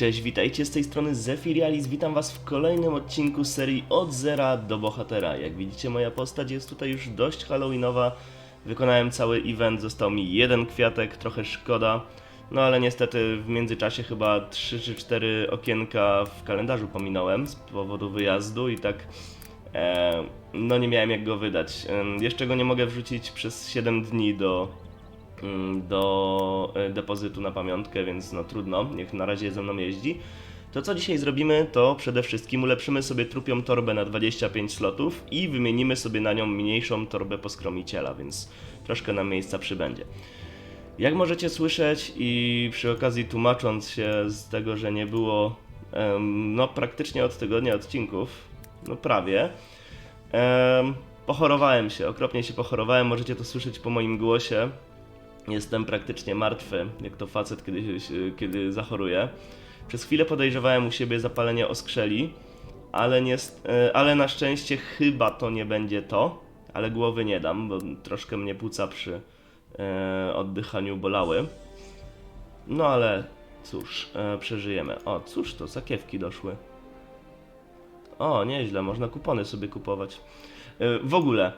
Cześć, witajcie z tej strony Zefirialis. Witam Was w kolejnym odcinku serii Od Zera do Bohatera. Jak widzicie, moja postać jest tutaj już dość halloweenowa. Wykonałem cały event, został mi jeden kwiatek, trochę szkoda. No ale niestety w międzyczasie chyba 3 czy 4 okienka w kalendarzu pominąłem z powodu wyjazdu i tak e, no nie miałem jak go wydać. E, jeszcze go nie mogę wrzucić przez 7 dni do do e, depozytu na pamiątkę, więc no trudno, niech na razie ze mną jeździ. To co dzisiaj zrobimy, to przede wszystkim ulepszymy sobie trupią torbę na 25 slotów i wymienimy sobie na nią mniejszą torbę poskromiciela, więc troszkę nam miejsca przybędzie. Jak możecie słyszeć i przy okazji tłumacząc się z tego, że nie było no praktycznie od tygodnia odcinków, no prawie, em, pochorowałem się, okropnie się pochorowałem, możecie to słyszeć po moim głosie. Jestem praktycznie martwy, jak to facet, kiedy, się- kiedy zachoruje. Przez chwilę podejrzewałem u siebie zapalenie oskrzeli, ale, nie, ale na szczęście chyba to nie będzie to, ale głowy nie dam, bo troszkę mnie płuca przy e, oddychaniu bolały. No ale cóż, e, przeżyjemy. O, cóż to, sakiewki doszły. O, nieźle, można kupony sobie kupować. E, w ogóle,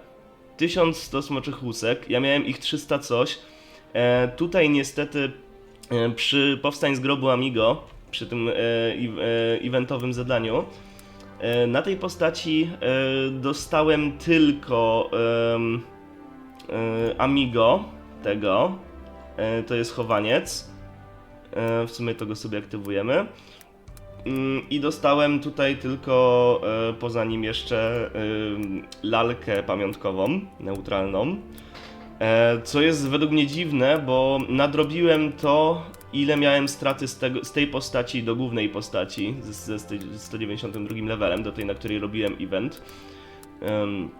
1100 smoczych łusek, ja miałem ich 300 coś. E, tutaj niestety e, przy Powstań z grobu Amigo, przy tym e, eventowym zadaniu, na tej postaci dostałem tylko Amigo tego, to jest chowaniec. W sumie to go sobie aktywujemy. Mm, I dostałem tutaj tylko poza nim jeszcze lalkę pamiątkową, neutralną. E, co jest według mnie dziwne, bo nadrobiłem to, ile miałem straty z, tego, z tej postaci do głównej postaci, sto- 192 levelem, do tej, na której robiłem event. Em,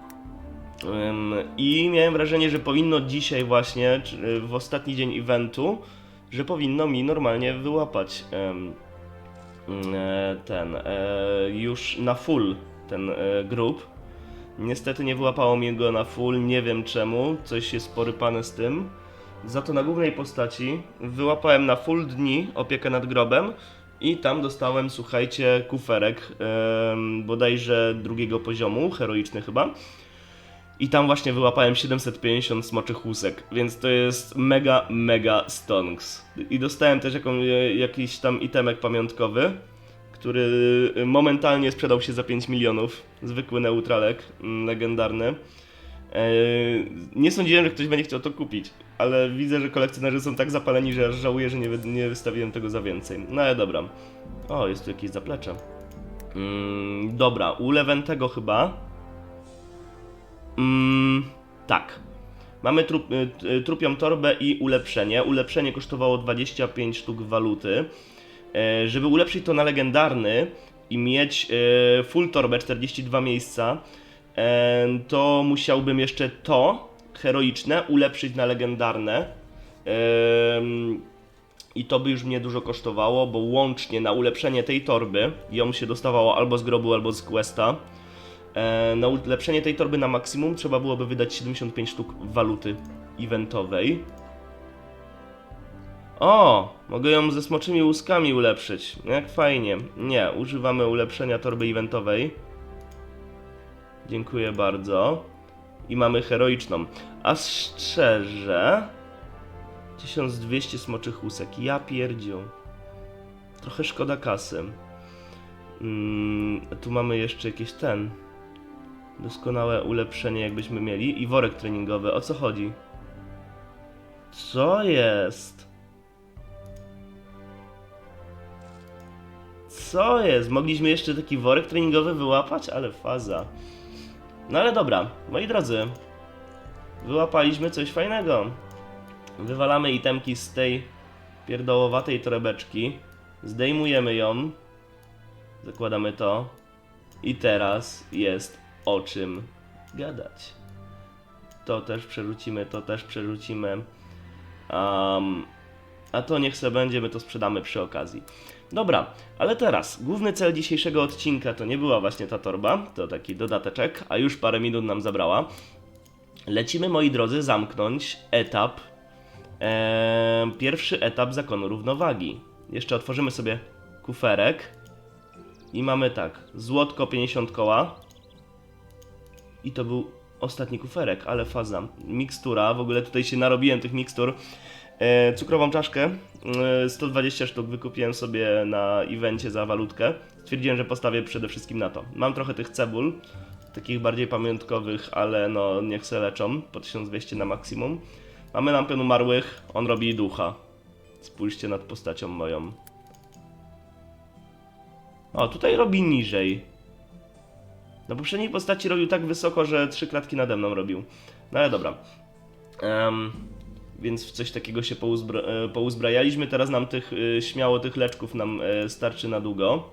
em, I miałem wrażenie, że powinno dzisiaj właśnie, czy, w ostatni dzień eventu, że powinno mi normalnie wyłapać e, ten, e, już na full ten e, grób. Niestety nie wyłapało mi go na full, nie wiem czemu, coś jest porypane z tym. Za to na głównej postaci wyłapałem na full dni opiekę nad grobem i tam dostałem, słuchajcie, kuferek em, bodajże drugiego poziomu, heroiczny chyba. I tam właśnie wyłapałem 750 smoczych łusek, więc to jest mega, mega stonks. I dostałem też jaką, e, jakiś tam itemek pamiątkowy, który momentalnie sprzedał się za 5 milionów. Zwykły neutralek, mm, legendarny. E, Nie sądziłem, że ktoś będzie chciał to kupić, ale widzę, że kolekcjonerzy są tak zapaleni, że aż żałuję, że nie wystawiłem tego za więcej. No ale dobra. O, jest tu jakieś zaplecze. Mm, dobra, u Lewentego chyba. Mm, tak. Mamy trup, y, y, trupią torbę i ulepszenie. Ulepszenie kosztowało 25 sztuk waluty. E, żeby ulepszyć to na legendarny i mieć e, full torbę, 42 miejsca, e, to musiałbym jeszcze to heroiczne ulepszyć na legendarne. I to by już mnie dużo kosztowało, bo łącznie na ulepszenie tej torby ją się dostawało albo z grobu, albo z questa. Na ulepszenie tej torby na maksimum trzeba byłoby wydać 75 sztuk waluty eventowej. O, mogę ją ze smoczymi łuskami ulepszyć. Jak fajnie. Nie, używamy ulepszenia torby eventowej. Dziękuję bardzo. I mamy heroiczną. A szczerze... 1200 smoczych łusek. Ja pierdziu. Trochę szkoda kasy. Mm, tu mamy jeszcze jakieś ten. Doskonałe ulepszenie, jakbyśmy mieli. I worek treningowy. O co chodzi? Co jest? Co jest? Mogliśmy jeszcze taki worek treningowy wyłapać? Ale faza. No ale dobra, moi drodzy. Wyłapaliśmy coś fajnego. Wywalamy itemki z tej pierdołowatej torebeczki. Zdejmujemy ją. Zakładamy to. I teraz jest o czym gadać. To też przerzucimy, to też przerzucimy. Um, a to niech se będzie, my to sprzedamy przy okazji. Dobra, ale teraz, główny cel dzisiejszego odcinka to nie była właśnie ta torba, to taki dodateczek, a już parę minut nam zabrała. Lecimy, moi drodzy, zamknąć etap, pierwszy etap zakonu równowagi. Jeszcze otworzymy sobie kuferek. I mamy tak, złotko 50 koła. I to był ostatni kuferek, ale faza. Mikstura, w ogóle tutaj się narobiłem tych mikstur. E, cukrową czaszkę, e, 120 sztuk wykupiłem sobie na evencie za walutkę. Stwierdziłem, że postawię przede wszystkim na to. Mam trochę tych cebul, takich bardziej pamiątkowych, ale no niech se leczą, po 1200 na maksimum. Mamy lampion umarłych, on robi ducha. Spójrzcie nad postacią moją. O, tutaj robi niżej. Na poprzedniej postaci robił tak wysoko, że trzy klatki nade mną robił. No ale dobra. Em, więc w coś takiego się pouzbra e, pouzbrajaliśmy. Teraz nam tych, e, śmiało tych leczków nam e, starczy na długo.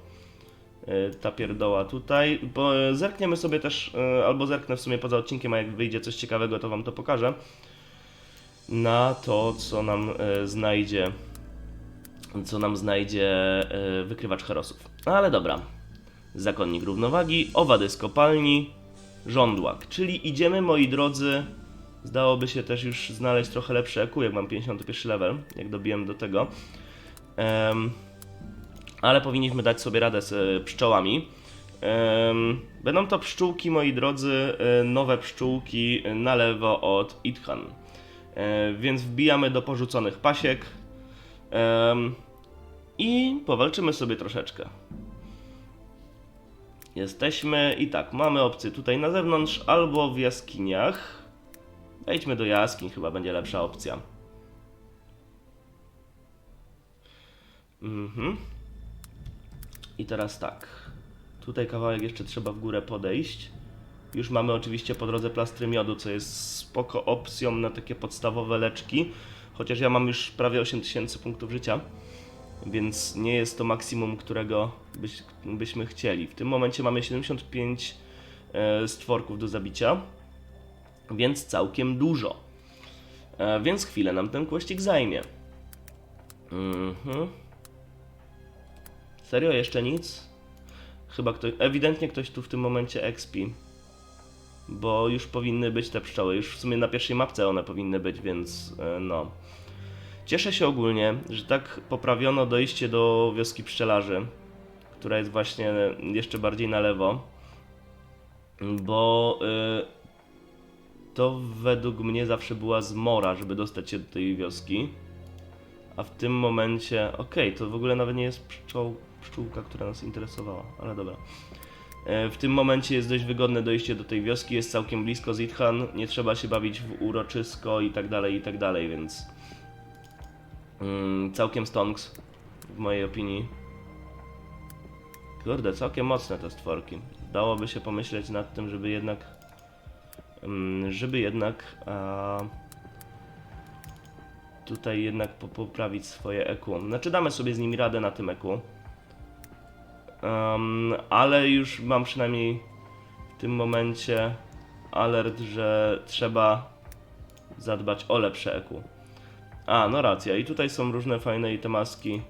Ta pierdoła tutaj. Bo zerkniemy sobie też, albo zerknę w sumie poza odcinkiem, a jak wyjdzie coś ciekawego, to wam to pokażę. Na to, co nam znajdzie co nam znajdzie wykrywacz herosów. No ale dobra. Zakonnik równowagi, owady z kopalni, żądłak. Czyli idziemy, moi drodzy. Zdałoby się też już znaleźć trochę lepszy EQ, jak mam 51 level, jak dobiłem do tego. Em, ale powinniśmy dać sobie radę z e, pszczołami. Em, będą to pszczółki, moi drodzy, e, nowe pszczółki na lewo od Ithan. E, więc wbijamy do porzuconych pasiek. Em, I powalczymy sobie troszeczkę. Jesteśmy i tak, mamy opcję tutaj na zewnątrz albo w jaskiniach. Wejdźmy do jaskiń, chyba będzie lepsza opcja. Mhm. I teraz tak. Tutaj kawałek jeszcze trzeba w górę podejść. Już mamy oczywiście po drodze plastry miodu, co jest spoko opcją na takie podstawowe leczki. Chociaż ja mam już prawie 8000 punktów życia, więc nie jest to maksimum, którego byś, byśmy chcieli. W tym momencie mamy 75 e, stworków do zabicia, więc całkiem dużo. E, więc chwilę nam ten kłościk zajmie. Mhm. Serio? Jeszcze nic? Chyba ktoś, ewidentnie ktoś tu w tym momencie expi. Bo już powinny być te pszczoły. Już w sumie na pierwszej mapce one powinny być, więc e, no. Cieszę się ogólnie, że tak poprawiono dojście do wioski pszczelarzy, która jest właśnie jeszcze bardziej na lewo. Bo y, to według mnie zawsze była zmora, żeby dostać się do tej wioski. A w tym momencie, okej, to w ogóle nawet nie jest pszczoł, pszczółka, która nas interesowała, ale dobra. E, W tym momencie jest dość wygodne dojście do tej wioski, jest całkiem blisko Zithan, nie trzeba się bawić w uroczysko i tak dalej, i tak dalej, więc mm, całkiem stonks, w mojej opinii. Kurde, całkiem mocne te stworki. Dałoby się pomyśleć nad tym, żeby jednak, żeby jednak tutaj jednak po, poprawić swoje EQ. Znaczy damy sobie z nimi radę na tym EQ. Um, ale już mam przynajmniej w tym momencie alert, że trzeba zadbać o lepsze EQ. A, no racja. I tutaj są różne fajne itemaski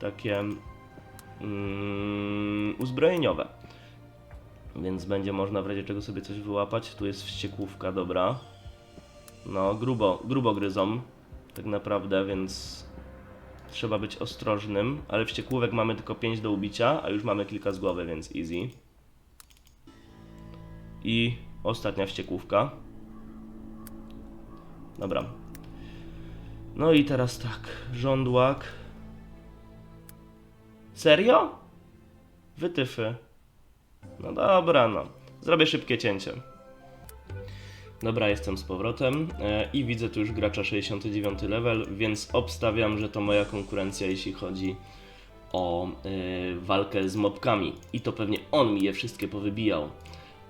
takie mm, uzbrojeniowe. Więc będzie można w razie czego sobie coś wyłapać. Tu jest wściekłówka, dobra. No, grubo, grubo gryzą. Tak naprawdę, więc trzeba być ostrożnym, ale wściekłówek mamy tylko 5 do ubicia, a już mamy kilka z głowy, więc easy. I ostatnia wściekłówka. Dobra. No i teraz tak, żądłak. Serio? Wytyfy. No dobra, no. Zrobię szybkie cięcie. Dobra, jestem z powrotem e, i widzę tu już gracza 69 level, więc obstawiam, że to moja konkurencja, jeśli chodzi o e, walkę z mobkami. I to pewnie on mi je wszystkie powybijał,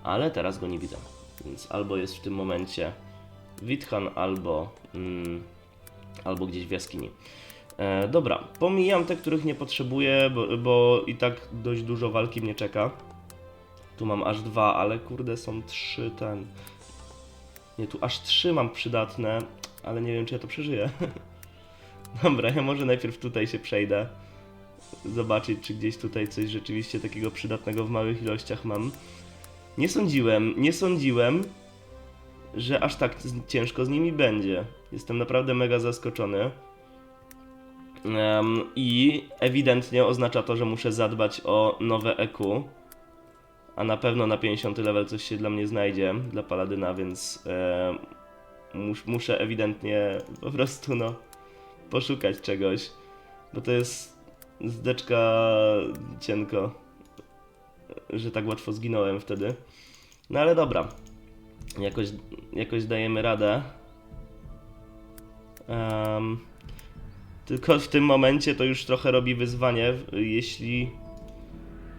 ale teraz go nie widzę. Więc albo jest w tym momencie Withan, albo, mm, albo gdzieś w jaskini. E, dobra, pomijam te, których nie potrzebuję, bo, bo i tak dość dużo walki mnie czeka. Tu mam aż dwa, ale kurde są trzy ten. Nie, tu aż trzy mam przydatne, ale nie wiem, czy ja to przeżyję. Dobra, ja może najpierw tutaj się przejdę. Zobaczyć, czy gdzieś tutaj coś rzeczywiście takiego przydatnego w małych ilościach mam. Nie sądziłem, nie sądziłem, że aż tak ciężko z nimi będzie. Jestem naprawdę mega zaskoczony. Em, I ewidentnie oznacza to, że muszę zadbać o nowe EQ. A na pewno na 50 level coś się dla mnie znajdzie, dla Paladyna, więc e, mus, muszę ewidentnie po prostu no poszukać czegoś. Bo to jest zdeczka cienko, że tak łatwo zginąłem wtedy. No ale dobra, jakoś, jakoś dajemy radę. Em, tylko w tym momencie to już trochę robi wyzwanie, jeśli,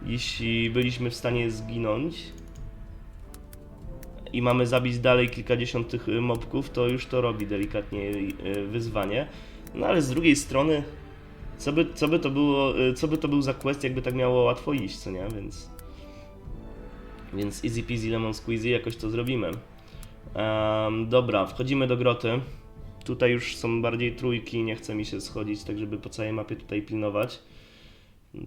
jeśli byliśmy w stanie zginąć i mamy zabić dalej kilkadziesiąt tych y, mobków, to już to robi delikatnie y, wyzwanie. No ale z drugiej strony, co by, co by to było, y, co by to był za quest, jakby tak miało łatwo iść, co nie? Więc, więc easy peasy lemon squeezy jakoś to zrobimy. Em, dobra, wchodzimy do groty. Tutaj już są bardziej trójki, nie chce mi się schodzić, tak żeby po całej mapie tutaj pilnować.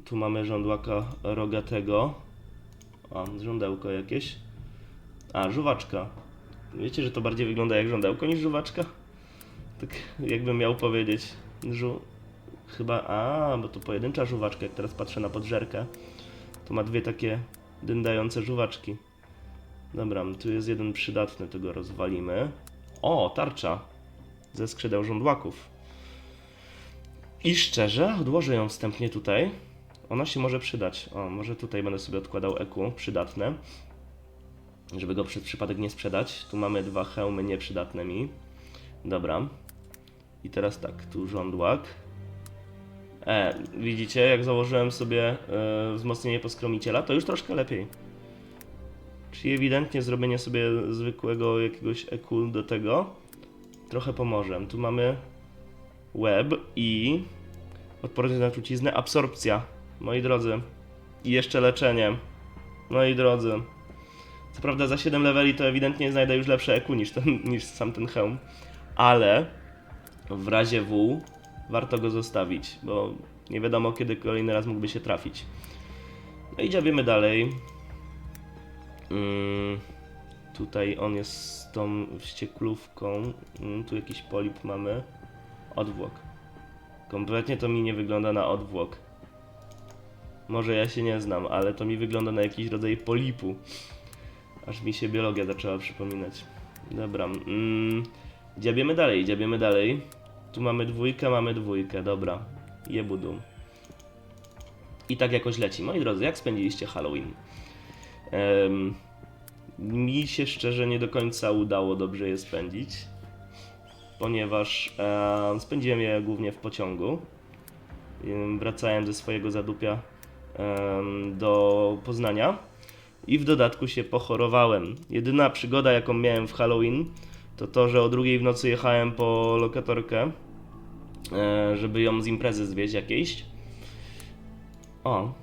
Tu mamy żądłaka rogatego. A, żądełko jakieś. A, żuwaczka. Wiecie, że to bardziej wygląda jak żądełko niż żuwaczka? Tak jakbym miał powiedzieć. Żu... Chyba... A, bo to pojedyncza żuwaczka, jak teraz patrzę na podżerkę. To ma dwie takie dyndające żuwaczki. Dobra, tu jest jeden przydatny, tego rozwalimy. O, tarcza ze skrzydeł żądłaków. I szczerze, odłożę ją wstępnie tutaj. Ona się może przydać. O, może tutaj będę sobie odkładał EQ, przydatne. Żeby go przez przypadek nie sprzedać. Tu mamy dwa hełmy nieprzydatne mi. Dobra. I teraz tak, tu żądłak. E, widzicie, jak założyłem sobie e, wzmocnienie poskromiciela, to już troszkę lepiej. Czyli ewidentnie zrobienie sobie zwykłego jakiegoś EQ do tego trochę pomoże. Tu mamy web i odporność na truciznę, absorpcja, moi drodzy. I jeszcze leczenie, moi drodzy. Co prawda za 7 leveli to ewidentnie znajdę już lepsze EQ niż, ten, niż sam ten hełm, ale w razie W warto go zostawić, bo nie wiadomo kiedy kolejny raz mógłby się trafić. No i dziabiemy dalej. Mm, tutaj on jest z tą wścieklówką. Mm, tu jakiś polip mamy. Odwłok. Kompletnie to mi nie wygląda na odwłok. Może ja się nie znam, ale to mi wygląda na jakiś rodzaj polipu. Aż mi się biologia zaczęła przypominać. Dobra. Mm, dziabiemy dalej, dziabiemy dalej. Tu mamy dwójkę, mamy dwójkę, dobra. Jebudu. I tak jakoś leci. Moi drodzy, jak spędziliście Halloween? Em, mi się szczerze nie do końca udało dobrze je spędzić, ponieważ e, spędziłem je głównie w pociągu. Em, Wracałem ze swojego zadupia do Poznania i w dodatku się pochorowałem. Jedyna przygoda, jaką miałem w Halloween, to to, że o drugiej w nocy jechałem po lokatorkę, e, żeby ją z imprezy zwieźć jakiejś. O,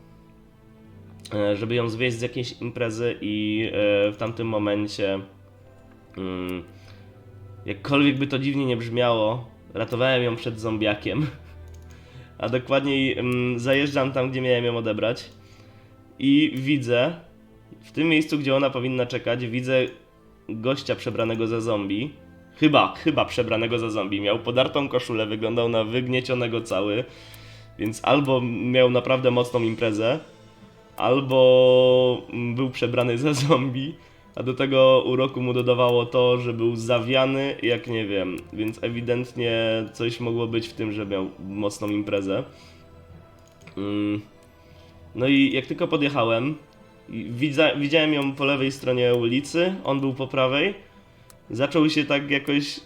e, żeby ją zwieźć z jakiejś imprezy i e, w tamtym momencie, mm, jakkolwiek by to dziwnie nie brzmiało, ratowałem ją przed zombiakiem. A dokładniej mm, zajeżdżam tam, gdzie miałem ją odebrać i widzę, w tym miejscu, gdzie ona powinna czekać, widzę gościa przebranego za zombie. Chyba, chyba przebranego za zombie. Miał podartą koszulę, wyglądał na wygniecionego cały. Więc albo miał naprawdę mocną imprezę, albo był przebrany za zombie, a do tego uroku mu dodawało to, że był zawiany, jak nie wiem, więc ewidentnie coś mogło być w tym, że miał mocną imprezę. Mm. No i jak tylko podjechałem, widziałem ją po lewej stronie ulicy, on był po prawej, zaczął się tak jakoś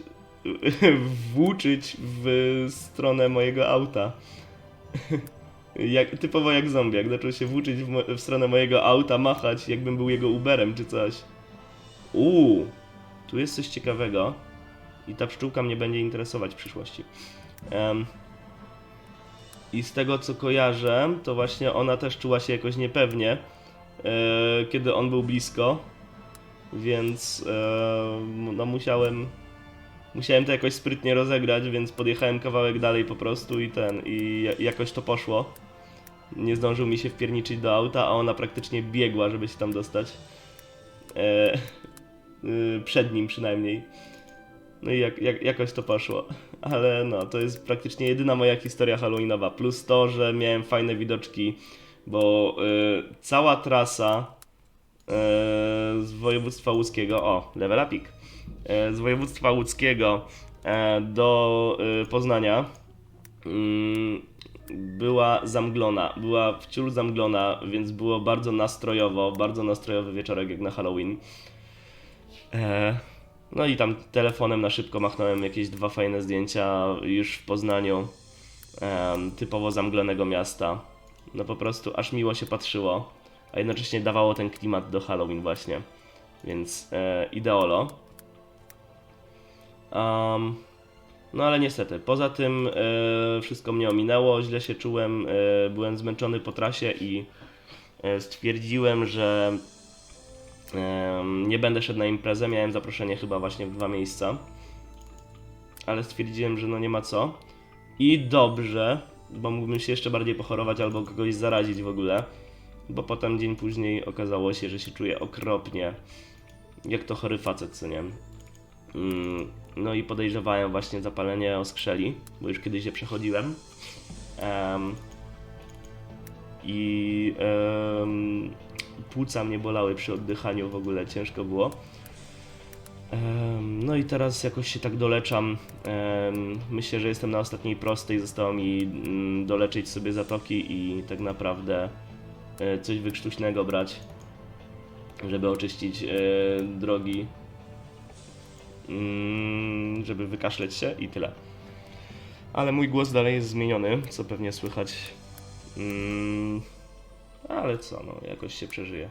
włóczyć w stronę mojego auta. Jak, typowo jak zombiak, zaczął się włóczyć w, w stronę mojego auta, machać, jakbym był jego Uberem czy coś. Uuu, tu jest coś ciekawego i ta pszczółka mnie będzie interesować w przyszłości. Em, I z tego co kojarzę, to właśnie ona też czuła się jakoś niepewnie, e, kiedy on był blisko, więc e, no musiałem musiałem to jakoś sprytnie rozegrać, więc podjechałem kawałek dalej po prostu i ten, i ja- jakoś to poszło. Nie zdążył mi się wpierniczyć do auta, a ona praktycznie biegła, żeby się tam dostać. E, y, przed nim przynajmniej. No i jak, jak, jakoś to poszło. Ale no, to jest praktycznie jedyna moja historia halloweenowa. Plus to, że miałem fajne widoczki, bo y, cała trasa y, z województwa łódzkiego, o, level upik, y, z województwa łódzkiego y, do y, Poznania mm, była zamglona, była wciul zamglona, więc było bardzo nastrojowo, bardzo nastrojowy wieczorek jak na Halloween. E, no i tam telefonem na szybko machnąłem jakieś dwa fajne zdjęcia już w Poznaniu, typowo zamglonego miasta. No po prostu aż miło się patrzyło, a jednocześnie dawało ten klimat do Halloween właśnie, więc e, ideolo. Um, no ale niestety, poza tym e, wszystko mnie ominęło, źle się czułem, byłem zmęczony po trasie i stwierdziłem, że nie będę szedł na imprezę. Miałem zaproszenie chyba właśnie w dwa miejsca, ale stwierdziłem, że no nie ma co. I dobrze, bo mógłbym się jeszcze bardziej pochorować albo kogoś zarazić w ogóle, bo potem dzień później okazało się, że się czuję okropnie, jak to chory facet, co nie. Mm, No i podejrzewałem właśnie zapalenie oskrzeli, bo już kiedyś je przechodziłem. Em, I em, płuca mnie bolały przy oddychaniu, w ogóle ciężko było. No i teraz jakoś się tak doleczam. Myślę, że jestem na ostatniej prostej. Zostało mi mm, doleczyć sobie zatoki i tak naprawdę e, coś wykrztuśnego brać, żeby oczyścić e, drogi mm, żeby wykaszleć się i tyle. Ale mój głos dalej jest zmieniony, co pewnie słychać. Ale co, no, jakoś się przeżyje.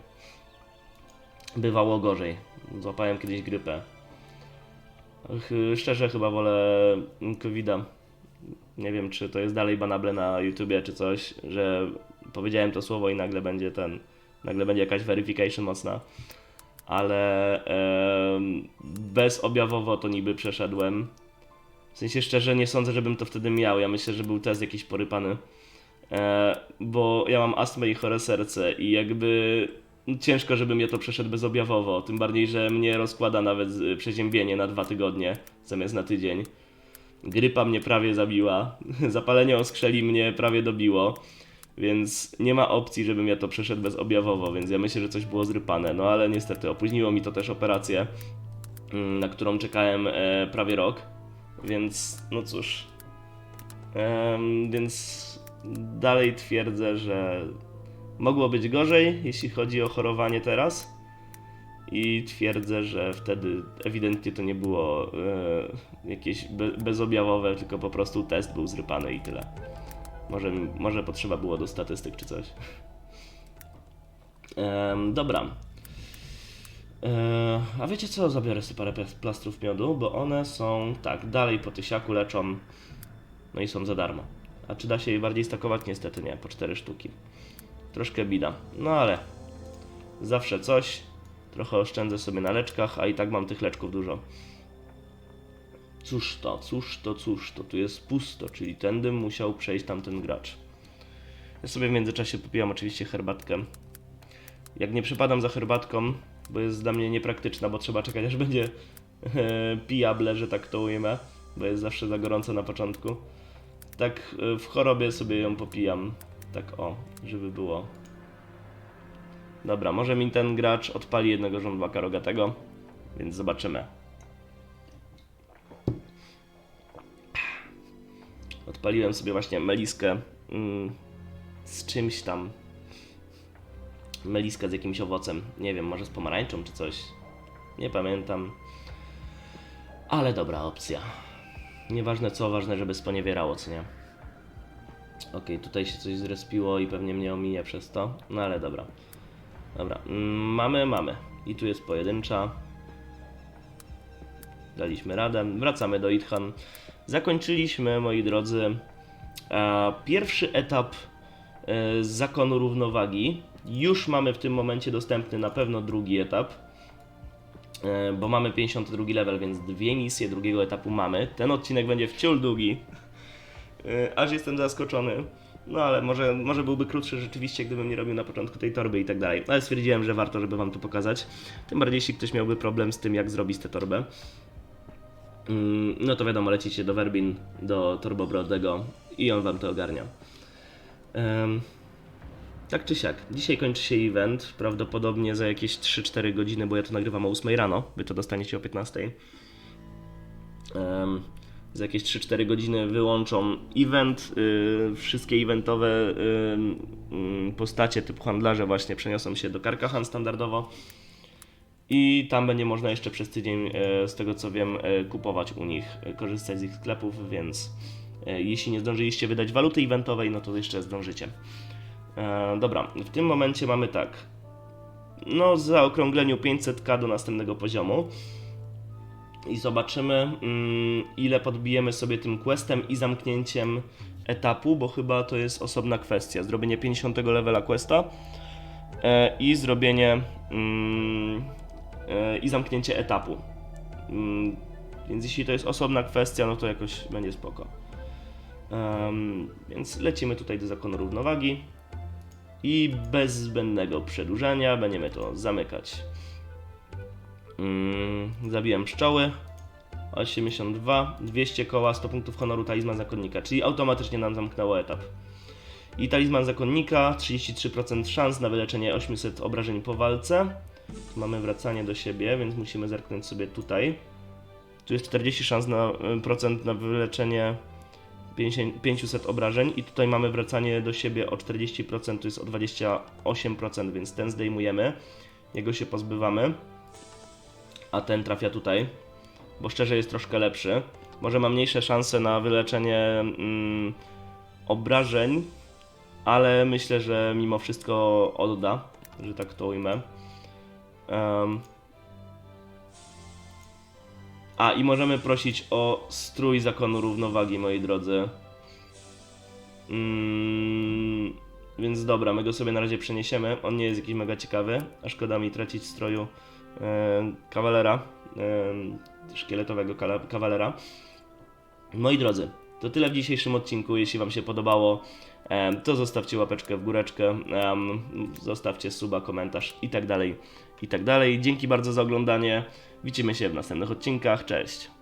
Bywało gorzej. Złapałem kiedyś grypę. Szczerze chyba wolę COVID-a. Nie wiem, czy to jest dalej banable na YouTubie, czy coś, że powiedziałem to słowo i nagle będzie ten, nagle będzie jakaś verification mocna ale em, bezobjawowo to niby przeszedłem. W sensie szczerze nie sądzę, żebym to wtedy miał. Ja myślę, że był test jakiś porypany. E, bo ja mam astmę i chore serce i jakby ciężko, żebym ja to przeszedł bezobjawowo. Tym bardziej, że mnie rozkłada nawet z- przeziębienie na dwa tygodnie zamiast na tydzień. Grypa mnie prawie zabiła. Zapalenie oskrzeli mnie prawie dobiło. Więc nie ma opcji, żebym ja to przeszedł bezobjawowo, więc ja myślę, że coś było zrypane. No ale niestety opóźniło mi to też operację, mm, na którą czekałem e, prawie rok. Więc no cóż. Więc dalej twierdzę, że mogło być gorzej, jeśli chodzi o chorowanie teraz. I twierdzę, że wtedy ewidentnie to nie było e, jakieś be, bezobjawowe, tylko po prostu test był zrypany i tyle. Może, może potrzeba było do statystyk czy coś. Em, dobra. E, a wiecie co? Zabiorę sobie parę plas- plastrów miodu, bo one są tak, dalej po tysiaku leczą. No i są za darmo. A czy da się je bardziej stakować? Niestety nie, po cztery sztuki. Troszkę bida. No ale zawsze coś. Trochę oszczędzę sobie na leczkach, a i tak mam tych leczków dużo. Cóż to, cóż to, cóż to, tu jest pusto, czyli tędy musiał przejść tamten gracz. Ja sobie w międzyczasie popijam oczywiście herbatkę. Jak nie przypadam za herbatką, bo jest dla mnie niepraktyczna, bo trzeba czekać aż będzie e, pijable, że tak to ujmę, bo jest zawsze za gorąco na początku. Tak e, w chorobie sobie ją popijam, tak o, żeby było. Dobra, może mi ten gracz odpali jednego żądłaka rogatego, więc zobaczymy. Odpaliłem sobie właśnie meliskę mm, z czymś tam. Meliskę z jakimś owocem. Nie wiem, może z pomarańczą czy coś. Nie pamiętam. Ale dobra opcja. Nieważne co, ważne, żeby sponiewierało, co nie? Okej, tutaj się coś zrespiło i pewnie mnie ominie przez to. No ale dobra. Dobra, mamy, mamy. I tu jest pojedyncza. Daliśmy radę. Wracamy do Itchan. Zakończyliśmy, moi drodzy, e, pierwszy etap e, zakonu równowagi. Już mamy w tym momencie dostępny na pewno drugi etap, bo mamy 52 level, więc dwie misje drugiego etapu mamy. Ten odcinek będzie wciul długi, e, aż jestem zaskoczony. No ale może, może byłby krótszy rzeczywiście, gdybym nie robił na początku tej torby i tak dalej. Ale stwierdziłem, że warto, żeby Wam to pokazać. Tym bardziej, jeśli ktoś miałby problem z tym, jak zrobić tę torbę. Mm, no to wiadomo, lecicie do Werbin, do Turbobrodego i on wam to ogarnia. Tak czy siak, dzisiaj kończy się event, prawdopodobnie za jakieś 3-4 godziny, bo ja to nagrywam o 8 rano, wy to dostaniecie o 15. Em, za jakieś 3-4 godziny wyłączą event, y, wszystkie eventowe y, y, postacie typu handlarze właśnie przeniosą się do Karkahan standardowo. I tam będzie można jeszcze przez tydzień, e, z tego co wiem, e, kupować u nich, e, korzystać z ich sklepów, więc jeśli nie zdążyliście wydać waluty eventowej, no to jeszcze zdążycie. E, Dobra, w tym momencie mamy tak. No, zaokrągleniu 500k do następnego poziomu. I zobaczymy, mm, ile podbijemy sobie tym questem i zamknięciem etapu, bo chyba to jest osobna kwestia. Zrobienie 50 levela questa e, i zrobienie mm, e, i zamknięcie etapu. Mm, Więc jeśli to jest osobna kwestia, no to jakoś będzie spoko. Em, więc lecimy tutaj do zakonu równowagi i bez zbędnego przedłużania będziemy to zamykać. Mm, zabiłem pszczoły. 82, 200 koła, 100 punktów honoru, talizman zakonnika, czyli automatycznie nam zamknęło etap. I talizman zakonnika, 33% szans na wyleczenie 800 obrażeń po walce. Tu mamy wracanie do siebie, więc musimy zerknąć sobie tutaj. Tu jest 40 szans na, y, procent na wyleczenie 50 500 obrażeń i tutaj mamy wracanie do siebie o 40%, to jest o 28%, więc ten zdejmujemy, jego się pozbywamy, a ten trafia tutaj, bo szczerze jest troszkę lepszy. Może ma mniejsze szanse na wyleczenie mm, obrażeń, ale myślę, że mimo wszystko odda, że tak to ujmę. Em, a i możemy prosić o strój zakonu równowagi, moi drodzy. Mm, więc dobra, my go sobie na razie przeniesiemy. On nie jest jakiś mega ciekawy, a szkoda mi tracić stroju e, kawalera, e, szkieletowego kawalera. Moi drodzy, to tyle w dzisiejszym odcinku. Jeśli Wam się podobało, em, to zostawcie łapeczkę w góreczkę, em, zostawcie suba, komentarz i tak dalej, i tak dalej. Dzięki bardzo za oglądanie. Widzimy się w następnych odcinkach. Cześć!